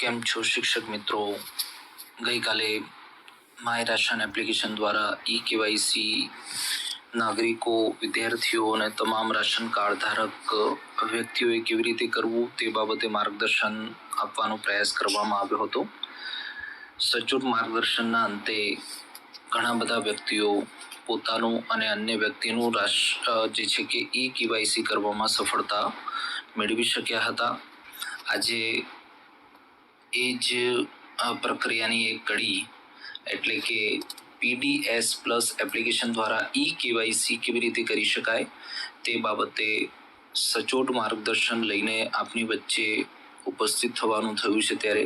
કેમ છો શિક્ષક મિત્રો? ગઈકાલે માય રાશન એપ્લિકેશન દ્વારા ઈ કેવાયસી નાગરિકો, વિદ્યાર્થીઓ અને તમામ રાશન કાર્ડ ધારક વ્યક્તિઓએ કેવી રીતે કરવું તે બાબતે માર્ગદર્શન આપવાનો પ્રયાસ કરવામાં આવ્યો હતો. સચોટ માર્ગદર્શનના અંતે ઘણા બધા વ્યક્તિઓ પોતાનું અને અન્ય વ્યક્તિનું રાશ જે છે કે ઈ કેવાયસી કરવામાં સફળતા મેળવી શક્યા હતા. આજે એ જ પ્રક્રિયાની એક કડી. એટલે કે પીડીએસ પ્લસ એપ્લિકેશન દ્વારા ઈ કેવાયસી કેવી રીતે કરી શકાય, તે બાબતે સચોટ માર્ગદર્શન લઈને આપની વચ્ચે ઉપસ્થિત થવાનું થયું છે ત્યારે.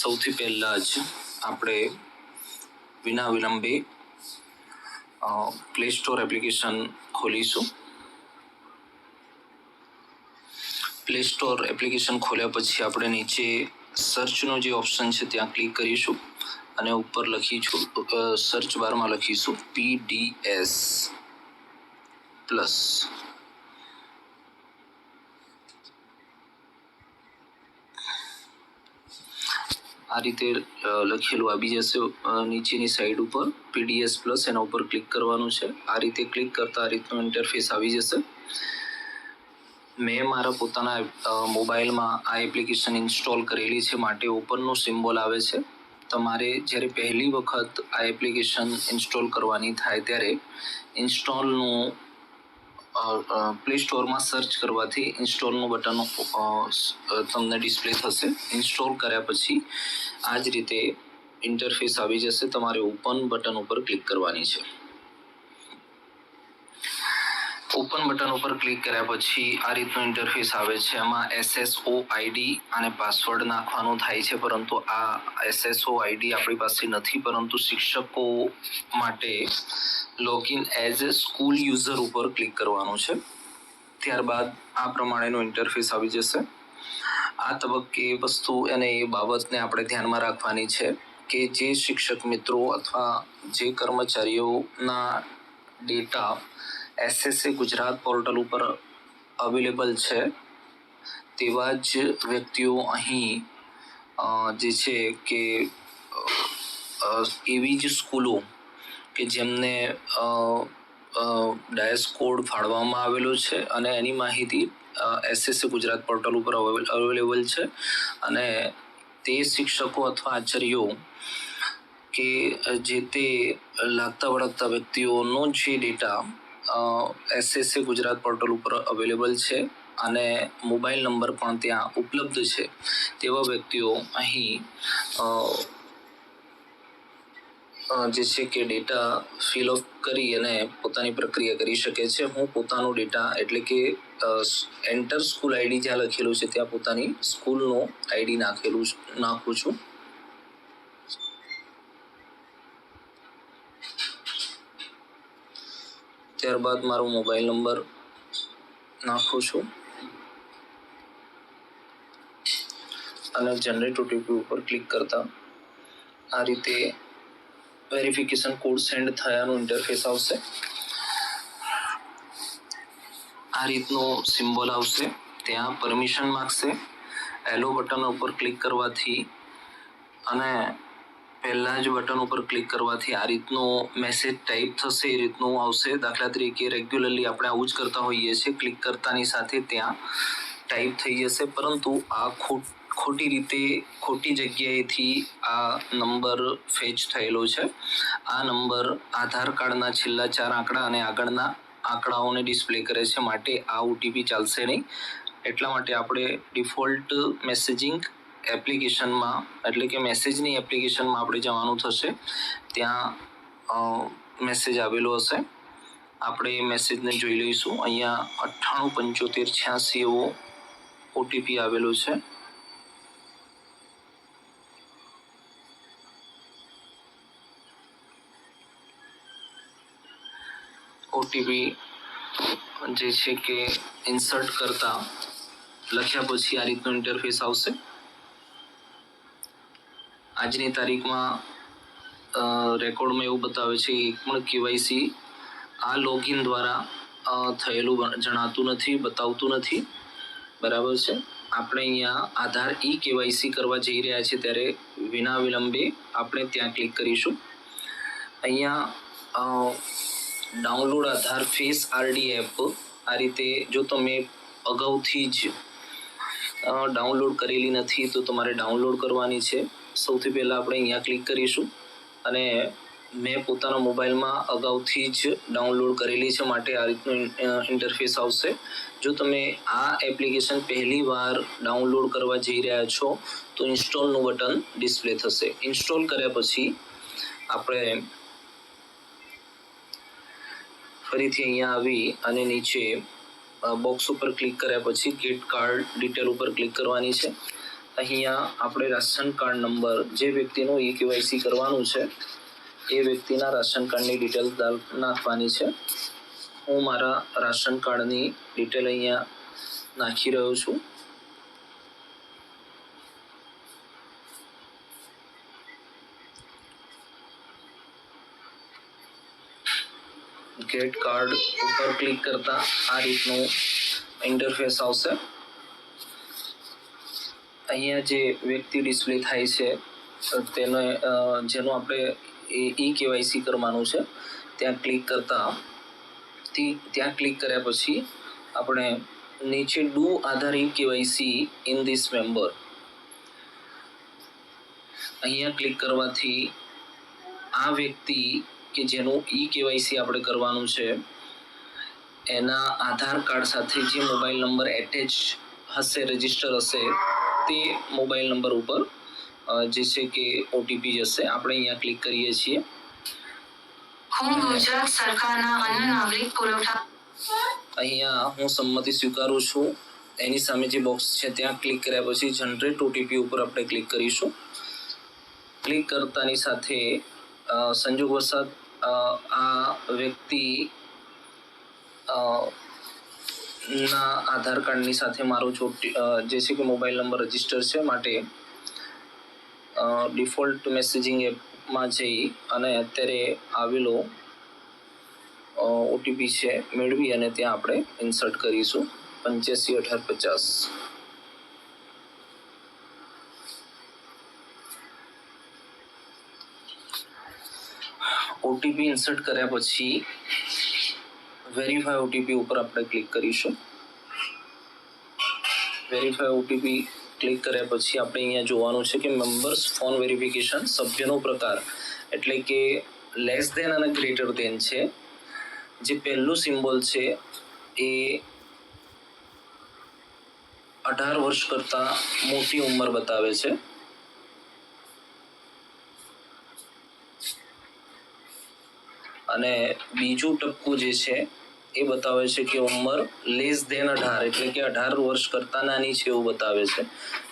સૌથી પહેલાં જ આપણે વિના વિલંબે પ્લે સ્ટોર એપ્લિકેશન ખોલીશું. પ્લે સ્ટોર એપ્લિકેશન ખોલ્યા પછી આપણે નીચે સર્ચનો જે ઓપ્શન છે, ત્યાં ક્લિક કરીશું અને ઉપર લખીશું સર્ચ બારમાં લખીશું પીડીએસ પ્લસ આ રીતે લખેલું આવી જશે નીચેની સાઈડ ઉપર પીડીએસ પ્લસ એના ઉપર ક્લિક કરવાનું છે. આ રીતે ક્લિક કરતા આ રીતનું ઇન્ટરફેસ આવી જશે. મેં મારા પોતાના મોબાઈલમાં આ એપ્લિકેશન ઇન્સ્ટોલ કરેલી છે, માટે ઓપનનું સિમ્બોલ આવે છે. તમારે જ્યારે પહેલી વખત આ એપ્લિકેશન ઇન્સ્ટોલ કરવાની થાય ત્યારે ઇન્સ્ટોલનું પ્લે સ્ટોરમાં સર્ચ કરવાથી ઇન્સ્ટોલનું બટન તમને ડિસ્પ્લે થશે. ઇન્સ્ટોલ કર્યા પછી આ જ રીતે ઇન્ટરફેસ આવી જશે. તમારે ઓપન બટન ઉપર ક્લિક કરવાની છે. ઓપન બટન ઉપર ક્લિક કર્યા પછી આ રીતનું ઇન્ટરફેસ આવે છે. એમાં એસએસઓ આઈડી અને પાસવર્ડ નાખવાનું થાય છે, પરંતુ આ એસએસઓ આઈડી આપણી પાસે નથી, પરંતુ શિક્ષકો માટે login as a school user ઉપર ક્લિક કરવાનું છે. ત્યારબાદ આ પ્રમાણેનું ઇન્ટરફેસ આવી જશે. આ તબક્કે વસ્તુ અને એ બાબતને આપણે ધ્યાનમાં રાખવાની છે કે જે શિક્ષક મિત્રો અથવા જે કર્મચારીઓના ડેટા એસએસએ ગુજરાત પોર્ટલ ઉપર અવેલેબલ છે. તેવા જ વ્યક્તિઓ અહીં જે છે કે એવી જ સ્કૂલો કે જેમને ડાયસ કોડ ફાળવામાં આવેલો છે અને એની માહિતી એસએસસી ગુજરાત પોર્ટલ ઉપર અવેલેબલ છે. અને તે શિક્ષકો અથવા આચાર્યો કે, જે તે લાગતા વળગતા વ્યક્તિઓનો જે ડેટા એસએસસી ગુજરાત પોર્ટલ ઉપર અવેલેબલ છે અને મોબાઈલ નંબર પણ ત્યાં ઉપલબ્ધ છે. તેવા વ્યક્તિઓ અહીં જે છે કે ડેટા ફિલ અપ કરી અને પોતાની પ્રક્રિયા કરી શકે છે. હું પોતાનો ડેટા એટલે કે એન્ટર સ્કૂલ આઈડી જ્યાં લખેલું છે ત્યાં પોતાની સ્કૂલનો આઈડી નાખેલું, નાખું છું. ત્યારબાદ મારો મોબાઈલ નંબર નાખું છું. અને જનરેટ ઓટીપી ઉપર ક્લિક કરતા આ રીતે વેરિફિકેશન કોડ સેન્ડ થયાનું ઇન્ટરફેસ આવશે. આ રીતનો સિમ્બોલ આવશે. ત્યાં પરમિશન માગશે. એલો બટન ઉપર ક્લિક કરવાથી અને પહેલા જ બટન ઉપર ક્લિક કરવાથી આ રીતનો મેસેજ ટાઈપ થશે, એ રીતનું આવશે. દાખલા તરીકે રેગ્યુલરલી આપણે આવું જ કરતા હોઈએ છીએ. ક્લિક કરતાની સાથે ત્યાં ટાઈપ થઈ જશે. પરંતુ આ ખોટ, ખોટી રીતે, ખોટી જગ્યાએથી આ નંબર ફેચ થયેલો છે. આ નંબર આધાર કાર્ડના છેલ્લા ચાર આંકડા અને આગળના આંકડાઓને ડિસ્પ્લે કરે છે. માટે આ ઓટીપી ચાલશે નહીં. એટલા માટે આપણે ડિફોલ્ટ મેસેજિંગ એપ્લિકેશનમાં એટલે કે મેસેજની એપ્લિકેશનમાં આપણે જવાનું થશે. ત્યાં મેસેજ આવેલો હશે. આપણે એ મેસેજને જોઈ લઈશું. અહીંયા અઠ્ઠાણું પંચોતેર છ્યાસી એવો ઓટીપી આવેલો છે. ઓટીપી જે છે કે ઇન્સર્ટ કરતા લખ્યા પછી આ રીતનું ઇન્ટરફેસ આવશે. આજની તારીખમાં રેકોર્ડમાં એવું બતાવે છે, એક પણ કેવાયસી આ લોગિન દ્વારા થયેલું જણાતું નથી, બતાવતું નથી. બરાબર છે? આપણે અહીંયા આધાર ઈ કેવાયસી કરવા જઈ રહ્યા છીએ ત્યારે વિના વિલંબે આપણે ત્યાં ક્લિક કરીશું. અહીંયા download Aadhaar face RD app આ રીતે જો તમે અગાઉથી જ ડાઉનલોડ કરેલી નથી તો તમારે ડાઉનલોડ કરવાની છે. સૌથી પહેલાં આપણે અહીંયા ક્લિક કરીશું અને મેં પોતાના મોબાઈલમાં અગાઉથી જ ડાઉનલોડ કરેલી છે, માટે આ રીતનું ઇન્ટરફેસ આવશે. જો તમે આ એપ્લિકેશન પહેલી વાર ડાઉનલોડ કરવા જઈ રહ્યા છો, તો ઇન્સ્ટોલનું બટન ડિસ્પ્લે થશે. ઇન્સ્ટોલ કર્યા પછી આપણે ફરીથી અહીંયા આવી અને નીચે બોક્સ ઉપર ક્લિક કર્યા પછી ગેટ કાર્ડ ડિટેલ ઉપર ક્લિક કરવાની છે. અહીંયા આપણે રાશન કાર્ડ નંબર જે વ્યક્તિનું ઈ કેવાયસી કરવાનું છે, એ વ્યક્તિના રાશન કાર્ડની ડિટેલ નાખવાની છે. હું મારા રાશન કાર્ડની ડિટેલ અહીંયા નાખી રહ્યો છું. ગેટ કાર્ડ ઉપર ક્લિક કરતા આ રીતનું ઇન્ટરફેસ આવશે. અહીંયા જે વ્યક્તિ ડિસ્પ્લે થાય છે તેને જેનું આપણે ઈ કેવાયસી કરવાનું છે, ત્યાં ક્લિક કરતા ત્યાં ક્લિક કર્યા પછી આપણે નીચે do Aadhaar e KYC in this member અહીંયા ક્લિક કરવાથી આ વ્યક્તિ કે જેનું ઈ કેવાયસી આપણે કરવાનું છે, એના આધાર કાર્ડ સાથે જે મોબાઈલ નંબર એટેચ હશે રજિસ્ટર હશે તે મોબાઈલ નંબર ઉપર જે છે કે ઓટીપી જશે. આપણે અહીંયા ક્લિક કરીએ છીએ. હું ગુજરાત સરકારના અન્ન નાગરિક પુરવઠા અહીંયા હું સંમતિ સ્વીકારું છું. એની સામે જે બોક્સ છે ત્યાં ક્લિક કર્યા પછી જનરેટ ઓટીપી ઉપર આપણે ક્લિક કરીશું. ક્લિક કરતાની સાથે અ, સંજોગવશાત અ, આ વ્યક્તિ ના આધાર કાર્ડની સાથે મારો જો અ, જે છે કે મોબાઈલ નંબર રજિસ્ટર છે માટે ડિફોલ્ટ મેસેજિંગ એપમાં જઈ અને અત્યારે આવેલો ઓટીપી છે મેળવી અને ત્યાં આપણે ઇન્સર્ટ કરીશું. પંચ્યાસી અઢાર પચાસ. ઓટીપી ઇન્સર્ટ કર્યા પછી વેરીફાઈ ઓટીપી ઉપર આપણે ક્લિક કરીશું. વેરીફાઈ ઓટીપી ક્લિક કર્યા પછી આપણે અહીંયા જોવાનું છે કે મેમ્બર્સ ફોન વેરિફિકેશન સભ્યનો પ્રકાર એટલે કે લેસ દેન અને ગ્રેટર દેન છે. જે પહેલું સિમ્બોલ છે એ અઢાર વર્ષ કરતાં મોટી ઉંમર બતાવે છે. અને બીજું ટપકું જે છે એ બતાવે છે કે ઉંમર લેસ ધેન અઢાર, એટલે કે અઢાર વર્ષ કરતા નાની છે એવું બતાવે છે.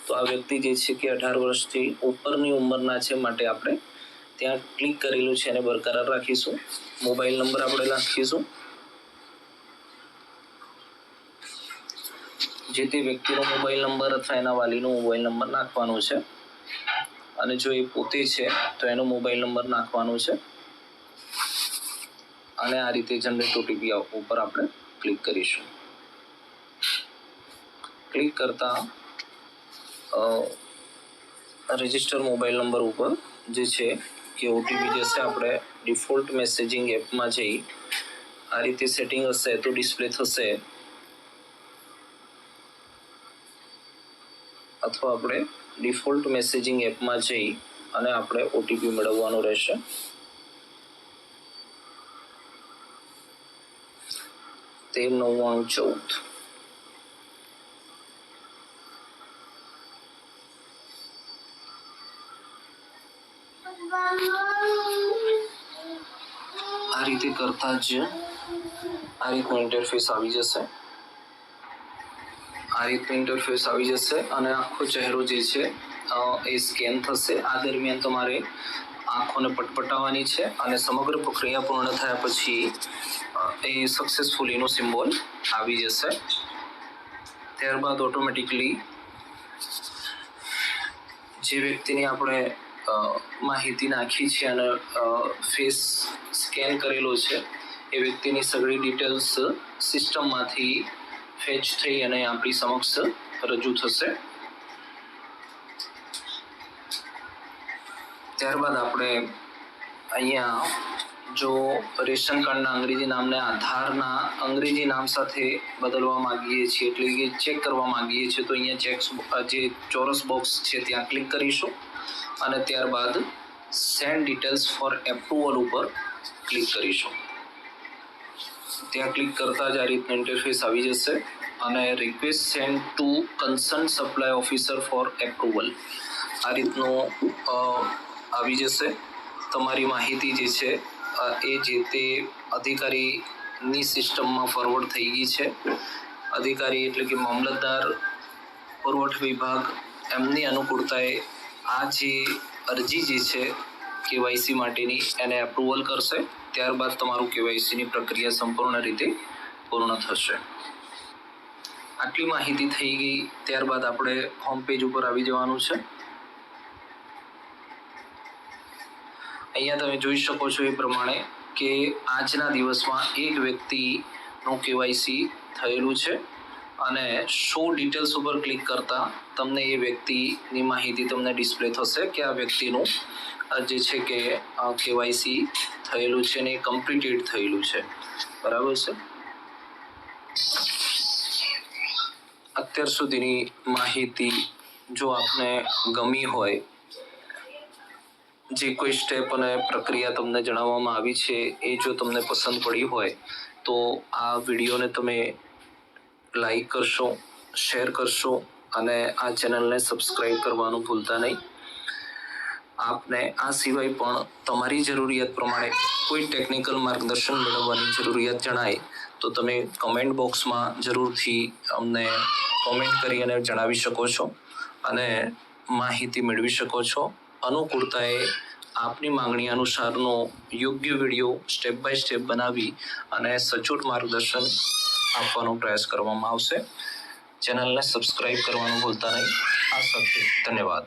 તો આ વ્યક્તિ જે છે કે અઢાર વર્ષથી ઉપરની ઉંમરના છે માટે આપણે ત્યાં ક્લિક કરેલું છે એને બરકરાર રાખીશું. મોબાઈલ નંબર આપણે નાખીશું. જે તે વ્યક્તિનો મોબાઈલ નંબર અથવા એના વાલીનો મોબાઈલ નંબર નાખવાનો છે. અને જો એ પોતે છે, તો એનો મોબાઈલ નંબર નાખવાનો છે. અને આ રીતે જનરેટ ઓટીપી ઉપર આપણે ક્લિક કરીશું. ક્લિક કરતા રજિસ્ટર મોબાઈલ નંબર ઉપર જે છે કે ઓટીપી જશે આપણે ડિફોલ્ટ મેસેજિંગ એપમાં જઈ, આ રીતે સેટિંગ હશે તો ડિસ્પ્લે થશે. અથવા આપણે ડિફોલ્ટ મેસેજિંગ એપમાં જઈ અને આપણે ઓટીપી મેળવવાનો રહેશે. તેર નવ્વાણું ચૌદ આ રીતે કરતા જ આ રીતનું ઇન્ટરફેસ આવી જશે? આ રીતનું ઇન્ટરફેસ આવી જશે? અને આખો ચહેરો જે છે એ સ્કેન થશે. આ દરમિયાન તમારે આંખોને પટપટાવવાની છે અને સમગ્ર પ્રક્રિયા પૂર્ણ થયા પછી એ સક્સેસફુલીનો સિમ્બોલ આવી જશે. ત્યારબાદ ઓટોમેટિકલી જે વ્યક્તિની આપણે માહિતી નાખી છે અને ફેસ સ્કેન કરેલો છે, એ વ્યક્તિની સગળી ડિટેલ્સ સિસ્ટમમાંથી ફેચ થઈ અને આપણી સમક્ષ રજૂ થશે. ત્યારબાદ આપણે અહીંયા જો રેશન કાર્ડના અંગ્રેજી નામને આધારના અંગ્રેજી નામ સાથે બદલવા માંગીએ છીએ, એટલે કે ચેક કરવા માંગીએ છીએ, તો અહીંયા ચેક જે ચોરસ બોક્સ છે ત્યાં ક્લિક કરીશું અને ત્યારબાદ સેન્ડ ડિટેલ્સ ફોર એપ્રુવલ ઉપર ક્લિક કરીશું. ત્યાં ક્લિક કરતા જ આ રીતનું ઇન્ટરફેસ આવી જશે અને request send to concern supply officer for approval આ રીતનું આવી જશે. તમારી માહિતી જે છે એ જે તે અધિકારીની સિસ્ટમમાં ફોરવર્ડ થઈ ગઈ છે. અધિકારી એટલે કે મામલતદાર, પુરવઠ વિભાગ, એમની અનુકૂળતાએ આ જે અરજી જે છે, કેવાયસી માટેની એને એપ્રુવલ કરશે. ત્યારબાદ તમારું કેવાયસીની પ્રક્રિયા સંપૂર્ણ રીતે પૂર્ણ થશે. આટલી માહિતી થઈ ગઈ. ત્યારબાદ આપણે હોમ પેજ ઉપર આવી જવાનું છે. અહીંયા તમે જોઈ શકો છો એ પ્રમાણે કે આજના દિવસમાં એક વ્યક્તિનું કેવાયસી થયેલું છે અને શો ડિટેલ્સ ઉપર ક્લિક કરતા તમને એ વ્યક્તિની માહિતી તમને ડિસ્પ્લે થશે કે આ વ્યક્તિનું જે છે કે કેવાયસી થયેલું છે ને એ કમ્પ્લીટેડ થયેલું છે. બરાબર છે? અત્યાર સુધીની માહિતી જો આપને ગમી હોય જે કોઈ સ્ટેપ અને પ્રક્રિયા તમને જણાવવામાં આવી છે, એ જો તમને પસંદ પડી હોય, તો આ વિડીયોને તમે લાઈક કરશો શેર કરશો અને આ ચેનલને સબસ્ક્રાઈબ કરવાનું ભૂલતા નહીં. આપને આ સિવાય પણ તમારી જરૂરિયાત પ્રમાણે કોઈ ટેકનિકલ માર્ગદર્શન મેળવવાની જરૂરિયાત જણાય, તો તમે કમેન્ટ બોક્સમાં જરૂરથી અમને કોમેન્ટ કરી અને જણાવી શકો છો અને માહિતી મેળવી શકો છો. અનુકૂળતાએ આપની માંગણી અનુસારનો યોગ્ય વીડિયો સ્ટેપ બાય સ્ટેપ બનાવી અને સચોટ માર્ગદર્શન આપવાનો પ્રયાસ કરવામાં આવશે. ચેનલને સબસ્ક્રાઇબ કરવાનું ભૂલતા નહીં. આ સાથે ધન્યવાદ.